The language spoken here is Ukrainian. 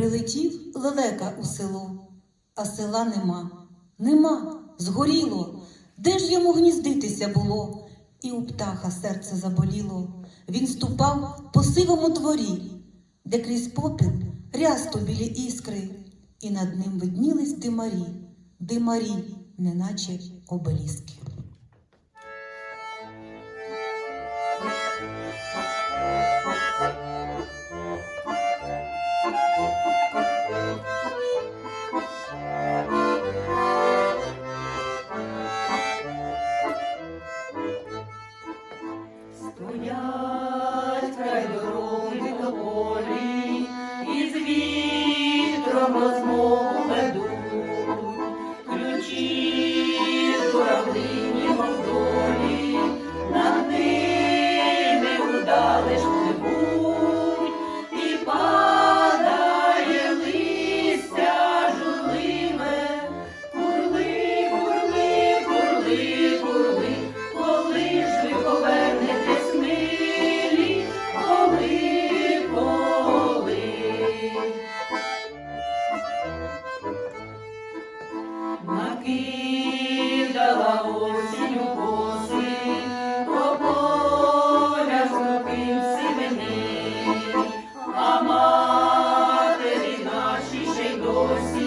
Прилетів лелека у село, а села нема, нема, згоріло. Де ж йому гніздитися було? І у птаха серце заболіло. Він ступав по сивому дворі, де крізь попіл рясто білі іскри, і над ним виднілись димарі, димарі, неначе обеліски. Стоять край дороги до полі, і з вітром розмову ведуть. Ключі кораблині мовдолі, над ними удалиш пливуть, Lord.